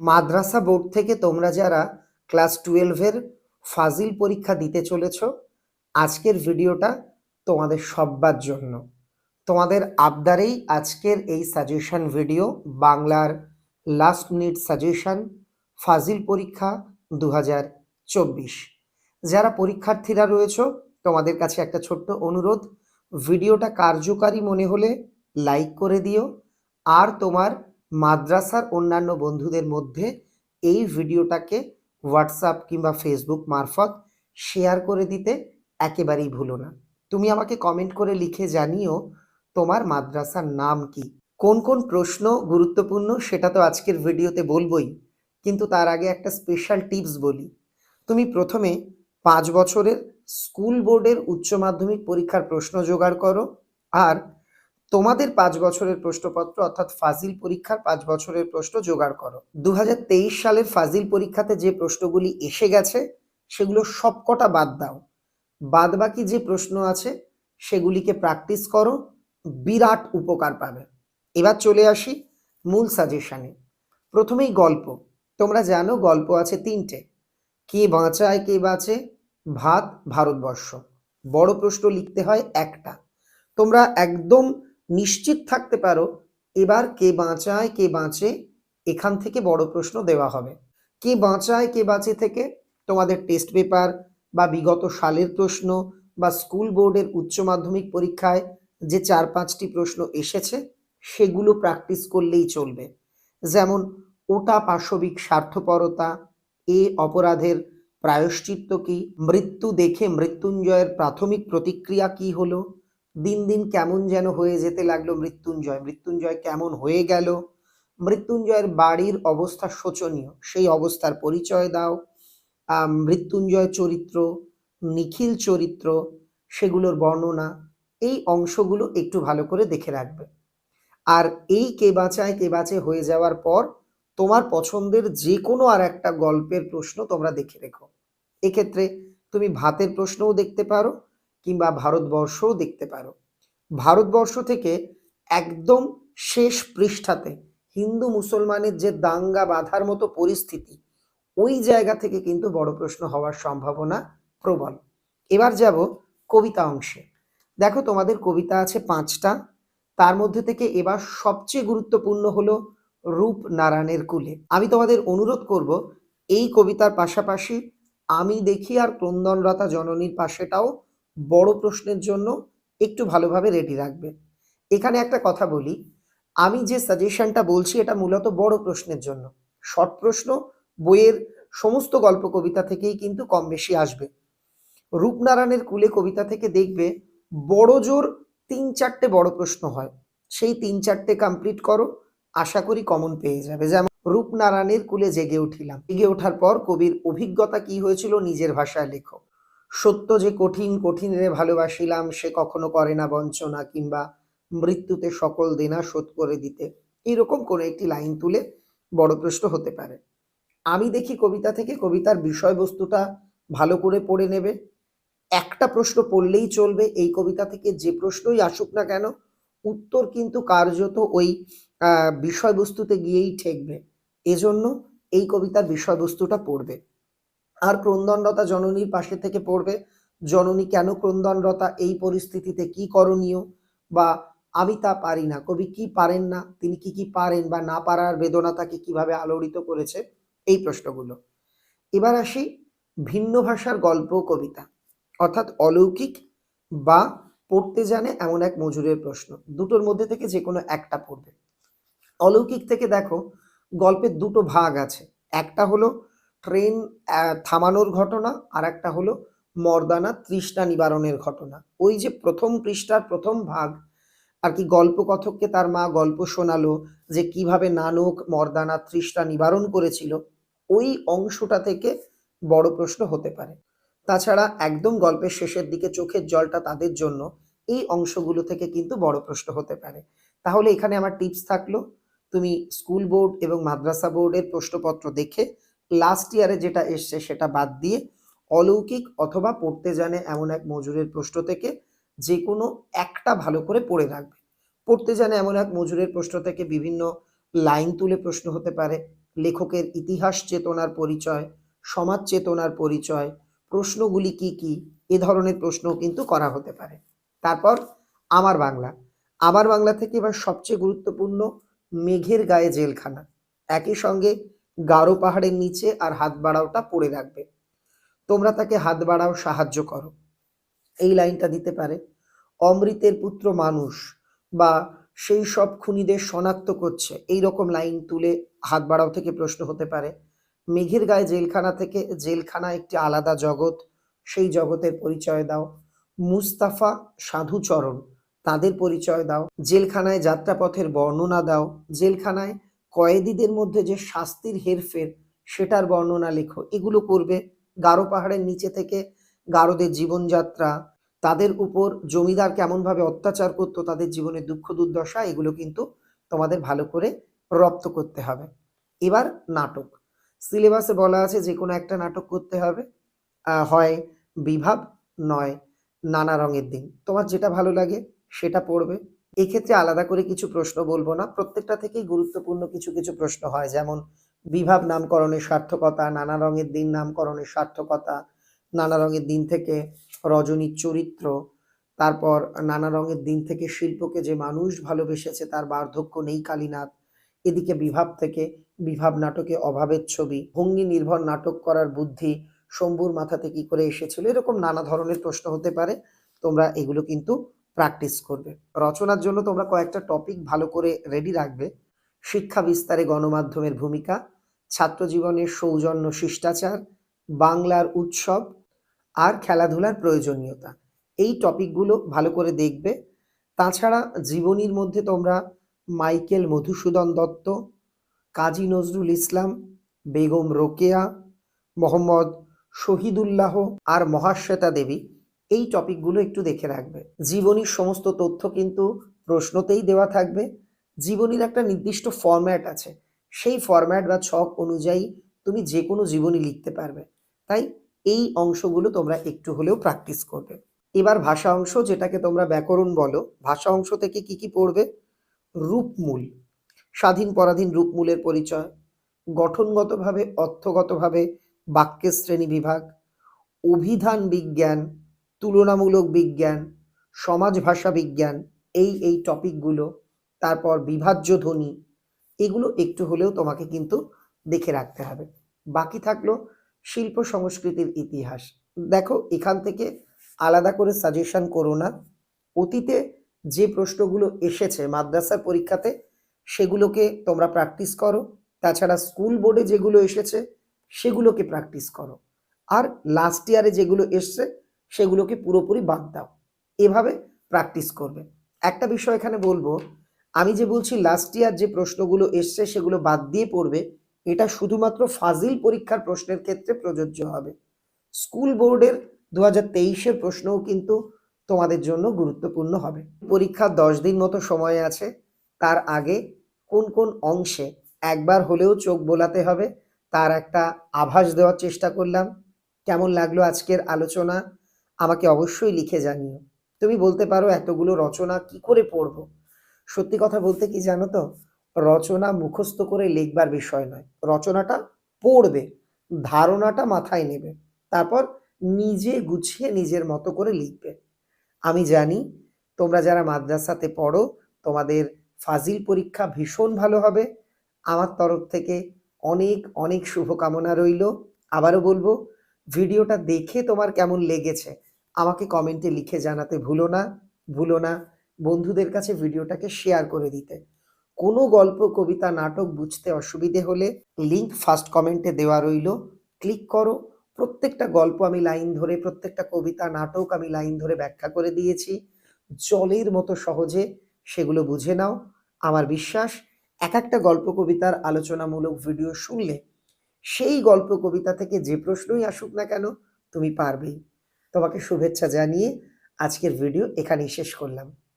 মাদ্রাসা board থেকে তোমরা যারা ক্লাস টুয়েলভের ফাজিল পরীক্ষা দিতে চলেছ, আজকের ভিডিওটা তোমাদের সব্বার জন্য। তোমাদের আবদারেই আজকের এই সাজেশন ভিডিও বাংলার লাস্ট মিনিট সাজেশন ফাজিল পরীক্ষা দু যারা পরীক্ষার্থীরা রয়েছে, তোমাদের কাছে একটা ছোট্ট অনুরোধ, ভিডিওটা কার্যকারী মনে হলে লাইক করে দিও, আর তোমার মাদ্রাসার অন্যান্য বন্ধুদের মধ্যে এই ভিডিওটাকে হোয়াটসঅ্যাপ কিংবা ফেসবুক মারফত শেয়ার করে দিতে একেবারেই ভুলো না। তুমি আমাকে কমেন্ট করে লিখে জানিও তোমার মাদ্রাসার নাম কি। কোন কোন প্রশ্ন গুরুত্বপূর্ণ সেটা তো আজকের ভিডিওতে বলবই, কিন্তু তার আগে একটা স্পেশাল টিপস বলি। তুমি প্রথমে পাঁচ বছরের স্কুল বোর্ডের উচ্চ মাধ্যমিক পরীক্ষার প্রশ্ন জোগাড় করো, আর তোমাদের পাঁচ বছরের প্রশ্নপত্র অর্থাৎ ফাজিল পরীক্ষার পাঁচ বছরের প্রশ্ন জোগাড় করো। দু হাজার তেইশ সালের ফাজিল পরীক্ষাতে যে প্রশ্নগুলি এসে গেছে, সেগুলো সবকটা বাদ দাও। বাদ বাকি যে প্রশ্ন আছে, সেগুলিকে প্র্যাকটিস করো, বিরাট উপকার পাবে। এবার চলে আসি মূল সাজেশনে প্রথমেই গল্প। তোমরা জানো গল্প আছে তিনটে। কে বাঁচায়, কে বাঁচে? ভাত, ভারতবর্ষ। বড় প্রশ্ন লিখতে হয় একটা। তোমরা একদম নিশ্চিত থাকতে পারো, এবার কে বাঁচায়, কে বাঁচে, এখান থেকে বড় প্রশ্ন দেওয়া হবে। কে বাঁচায়, কে বাঁচে থেকে তোমাদের টেস্ট পেপার বা বিগত সালের প্রশ্ন বা স্কুল বোর্ডের উচ্চ মাধ্যমিক পরীক্ষায় যে চার পাঁচটি প্রশ্ন এসেছে, সেগুলো প্র্যাকটিস করলেই চলবে। যেমন, ওটা পাশবিক স্বার্থপরতা, এ অপরাধের প্রায়শ্চিত্ত কি, মৃত্যু দেখে মৃত্যুঞ্জয়ের প্রাথমিক প্রতিক্রিয়া কি হলো দিন দিন কেমন যেন হয়ে যেতে লাগল মৃত্যুঞ্জয়। মৃত্যুঞ্জয় কেমন হয়ে গেল? মৃত্যুঞ্জয়ের বাড়ির অবস্থা শোচনীয়। সেই অবস্থার পরিচয় দাও। মৃত্যুঞ্জয় চরিত্র, নিখিল চরিত্র, সেগুলোর বর্ণনা, এই অংশগুলো একটু ভালো করে দেখে রাখবে। আর এই কে বাঁচায়, কে বাঁচে হয়ে যাওয়ার পর তোমার পছন্দের যে কোনো আর একটা গল্পের প্রশ্ন তোমরা দেখে রেখো। এক্ষেত্রে তুমি ভাতের প্রশ্নও দেখতে পারো কিংবা ভারতবর্ষও দেখতে পারো। ভারতবর্ষ থেকে একদম শেষ পৃষ্ঠাতে হিন্দু মুসলমানের যে দাঙ্গা বাঁধার মতো পরিস্থিতি, ওই জায়গা থেকে কিন্তু বড় প্রশ্ন হওয়ার সম্ভাবনা প্রবল। এবার যাব কবিতা অংশে। দেখো তোমাদের কবিতা আছে পাঁচটা, তার মধ্যে থেকে এবার সবচেয়ে গুরুত্বপূর্ণ হলো রূপ নারায়ণের কুলে। আমি তোমাদের অনুরোধ করব, এই কবিতার পাশাপাশি আমি দেখি আর ক্রন্দনরতা জননীর পাশেটাও বড় প্রশ্নের জন্য একটু ভালোভাবে রেডি রাখবে। এখানে একটা কথা বলি, আমি যে সাজেশনটা বলছি এটা মূলত বড় প্রশ্নের জন্য। শর্ট প্রশ্ন, বইয়ের সমস্ত গল্প কবিতা থেকেই কিন্তু কম বেশি আসবে। রূপনারায়ণের কুলে কবিতা থেকে দেখবে, বড় জোর তিন চারটে বড় প্রশ্ন হয়। সেই তিন চারটে কমপ্লিট করো, আশা করি কমন পেয়ে যাবে। যেমন, রূপনারায়ণের কুলে জেগে উঠিলাম। জেগে ওঠার পর কবির অভিজ্ঞতা কি হয়েছিল নিজের ভাষায় লেখো। সত্য যে কঠিন কঠিন রে ভালোবাসিলাম, সে কখনো করে না বঞ্চনা কিংবা মৃত্যুতে সকল দেনা শোধ করে দিতে। এইরকম কোনো একটি লাইন তুলে বড় প্রশ্ন হতে পারে। আমি দেখি কবিতা থেকে কবিতার বিষয়বস্তুটা ভালো করে পড়ে নেবে। একটা প্রশ্ন পড়লেই চলবে, এই কবিতা থেকে যে প্রশ্নই আসুক না কেন, উত্তর কিন্তু কার্যত ওই বিষয়বস্তুতে গিয়েই ঠেকবে। এজন্য এই কবিতার বিষয়বস্তুটা পড়বে। আর ক্রন্দনরতা জননীর পাশে থেকে পড়বে। জননী, কেন ক্রন্দনরতা এই পরিস্থিতিতে কি করণীয়? বা আমি তা পারি না। কবি কি পারেন না? তিনি কি কি পারেন বা না পারার বেদনা তাকে কীভাবে আলোড়িত করেছে? এই প্রশ্নগুলো। এবার আসি ভিন্ন ভাষার গল্প কবিতা। অর্থাৎ অলৌকিক বা পড়তে জানে এমন এক মজুরের প্রশ্ন। দুটোর মধ্যে থেকে যে কোনো একটা পড়বে। অলৌকিক থেকে দেখো গল্পের দুটো ভাগ আছে। একটা হলো ট্রেন থামানোর ঘটনা আর একটা হলো মর্দানা তৃষ্ণা নিবারণের ঘটনা। ওই যে প্রথম পৃষ্ঠার প্রথম ভাগ, আর কি গল্পকথককে তার মা গল্প শোনালো যে কীভাবে নানক মর্দানা তৃষ্ণা নিবারণ করেছিল, ওই অংশটা থেকে বড় প্রশ্ন হতে পারে। তাছাড়া একদম গল্পের শেষের দিকে চোখের জলটা তাদের জন্য, এই অংশগুলো থেকে কিন্তু বড় প্রশ্ন হতে পারে। তাহলে এখানে আমার টিপস থাকল, তুমি স্কুল বোর্ড এবং মাদ্রাসা বোর্ডের প্রশ্নপত্র দেখে লাস্ট ইয়ারে যেটা এসছে সেটা বাদ দিয়ে অলৌকিক অথবা পড়তে জানে এমন এক মজুরের প্রশ্ন থেকে যে কোনো একটা ভালো করে পড়ে রাখবে। পড়তে জানে এমন এক মজুরের প্রশ্ন থেকে বিভিন্ন লাইন তুলে প্রশ্ন হতে পারে। লেখকের ইতিহাস চেতনার পরিচয়, সমাজ চেতনার পরিচয়, প্রশ্নগুলি কি কি, এ ধরনের প্রশ্নও কিন্তু করা হতে পারে। তারপর আমার বাংলা। আমার বাংলা থেকে এবার সবচেয়ে গুরুত্বপূর্ণ মেঘের গায়ে জেলখানা। একই সঙ্গে গারো পাহাড়ের নিচে আর হাত বাড়াওটা পড়ে রাখবে। তোমরা তাকে হাত বাড়াও, সাহায্য করো। এই লাইনটা দিতে পারে, অমৃতের পুত্র মানুষ বা সেই সব খুনিদের শনাক্ত করছে। এই রকম লাইন তুলে হাত বাড়াও থেকে প্রশ্ন হতে পারে, মেঘের গায়ে জেলখানা থেকে, জেলখানা একটি আলাদা জগৎ, সেই জগতের পরিচয় দাও। মুস্তাফা সাধুচরণ, তাদের পরিচয় দাও। জেলখানায় যাত্রাপথের বর্ণনা দাও। জেলখানায় কয়েদিদের মধ্যে যে শাস্তির হেরফের, সেটার বর্ণনা লেখো। এগুলো করবে গারো পাহাড়ের নিচে থেকে গারোদের জীবনযাত্রা। তাদের উপর জমিদার কেমনভাবে অত্যাচার করতো, তাদের জীবনের দুঃখ দুর্দশা, এগুলো কিন্তু তোমাদের ভালো করে রপ্ত করতে হবে। এবার নাটক। সিলেবাসে বলা আছে যে কোনো একটা নাটক করতে হবে। হয় বিভাব, নয় নানা রঙের দিন। তোমার যেটা ভালো লাগে সেটা পড়বে। এক্ষেত্রে আলাদা করে কিছু প্রশ্ন বলব না। প্রত্যেকটা থেকেই গুরুত্বপূর্ণ কিছু কিছু প্রশ্ন হয়। যেমন, বিভাব নামকরণের সার্থকতা, নানা রঙের দিন নামকরণের সার্থকতা, নানা রঙের দিন থেকে রজনীর চরিত্র, তারপর নানা রঙের দিন থেকে শিল্পকে যে মানুষ ভালোবেসেছে তার বার্ধক্য নেই কালীনাথ। এদিকে বিভাব থেকে বিভাব নাটকে অভাবের ছবি, ভঙ্গি নির্ভর নাটক করার বুদ্ধি শম্ভুর মাথাতে কি করে এসেছিল, এরকম নানা ধরনের প্রশ্ন হতে পারে। তোমরা এগুলো কিন্তু প্র্যাকটিস করবে। রচনার জন্য তোমরা কয়েকটা টপিক ভালো করে রেডি রাখবে। শিক্ষা বিস্তারে গণমাধ্যমের ভূমিকা, ছাত্র জীবনের সৌজন্য শিষ্টাচার, বাংলার উৎসব, আর খেলাধুলার প্রয়োজনীয়তা। এই টপিকগুলো ভালো করে দেখবে। তাছাড়া জীবনীর মধ্যে তোমরা মাইকেল মধুসূদন দত্ত, কাজী নজরুল ইসলাম, বেগম রোকেয়া, মোহাম্মদ শহীদুল্লাহ আর মহাশ্বেতা দেবী এই টপিকগুলো একটু দেখে রাখবে। জীবনীর সমস্ত তথ্য কিন্তু প্রশ্নতেই দেওয়া থাকবে। জীবনীর একটা নির্দিষ্ট ফরম্যাট আছে। সেই ফরম্যাট বা ছক অনুযায়ী তুমি যে কোনো জীবনী লিখতে পারবে। তাই এই অংশগুলো তোমরা একটু হলেও প্র্যাকটিস করবে। এবার ভাষা অংশ যেটাকে তোমরা ব্যাকরণ বলো, ভাষা অংশ থেকে কি কি পড়বে? রূপমূল, স্বাধীন পরাধীন রূপমূলের পরিচয়, গঠনগতভাবে, অর্থগতভাবে, বাক্যের শ্রেণি বিভাগ, অভিধান বিজ্ঞান তুলনামূলক বিজ্ঞান, সমাজ ভাষা বিজ্ঞান এই এই টপিকগুলো তারপর বিভাজ্য ধ্বনি, এগুলো একটু হলেও তোমাকে কিন্তু দেখে রাখতে হবে। বাকি থাকল শিল্প সংস্কৃতির ইতিহাস। দেখো, এখান থেকে আলাদা করে সাজেশন করো না। অতীতে যে প্রশ্নগুলো এসেছে মাদ্রাসার পরীক্ষাতে, সেগুলোকে তোমরা প্র্যাকটিস করো। তাছাড়া স্কুল বোর্ডে যেগুলো এসেছে, সেগুলোকে প্র্যাকটিস করো। আর লাস্ট ইয়ারে যেগুলো এসছে সেগুলোকে পুরোপুরি বাদ দাও। এভাবে প্র্যাকটিস করবে। একটা বিষয় এখানে বলব, আমি যে বলছি লাস্ট ইয়ার যে প্রশ্নগুলো এসছে সেগুলো বাদ দিয়ে পড়বে, এটা শুধুমাত্র ফাজিল পরীক্ষার প্রশ্নের ক্ষেত্রে প্রযোজ্য হবে। স্কুল বোর্ডের দু হাজার তেইশের প্রশ্নও কিন্তু তোমাদের জন্য গুরুত্বপূর্ণ হবে। পরীক্ষার দশ দিন মতো সময় আছে, তার আগে কোন কোন অংশে একবার হলেও চোখ বোলাতে হবে, তার একটা আভাস দেওয়ার চেষ্টা করলাম। কেমন লাগল আজকের আলোচনা? আমাকে অবশ্যই লিখে জানিও। তুমি বলতে পারো এতগুলো রচনা কি করে পড়ব? সত্যি কথা বলতে কি জানো তো? রচনা মুখস্থ করে লিখবার বিষয় নয়। রচনাটা পড়বে, ধারণাটা মাথায় নেবে, তারপর নিজে গুছিয়ে নিজের মতো করে লিখবে। আমি জানি তোমরা যারা মাদ্রাসাতে পড়ো, তোমাদের ফাজিল পরীক্ষা ভীষণ ভালো হবে। আমার তরফ থেকে অনেক অনেক শুভকামনা রইল। আবারও বলব, ভিডিওটা দেখে তোমার কেমন লেগেছে? আমাকে কমেন্টে লিখে জানাতে ভুলো না ভুলো না। বন্ধুদের কাছে ভিডিওটাকে শেয়ার করে দিতে। কোনো গল্প, কবিতা, নাটক বুঝতে অসুবিধে হলে লিংক ফার্স্ট কমেন্টে দেওয়া রইল। ক্লিক করো। প্রত্যেকটা গল্প আমি লাইন ধরে, প্রত্যেকটা কবিতা, নাটক আমি লাইন ধরে ব্যাখ্যা করে দিয়েছি। জলের মতো সহজে সেগুলো বুঝে নাও। আমার বিশ্বাস, এক একটা গল্প, কবিতার আলোচনামূলক ভিডিও শুনলে সেই গল্প, কবিতা থেকে যে প্রশ্নই আসুক না কেন, তুমি পারবেই। তোমাকে শুভেচ্ছা জানিয়ে আজকের ভিডিও এখানেই শেষ করলাম।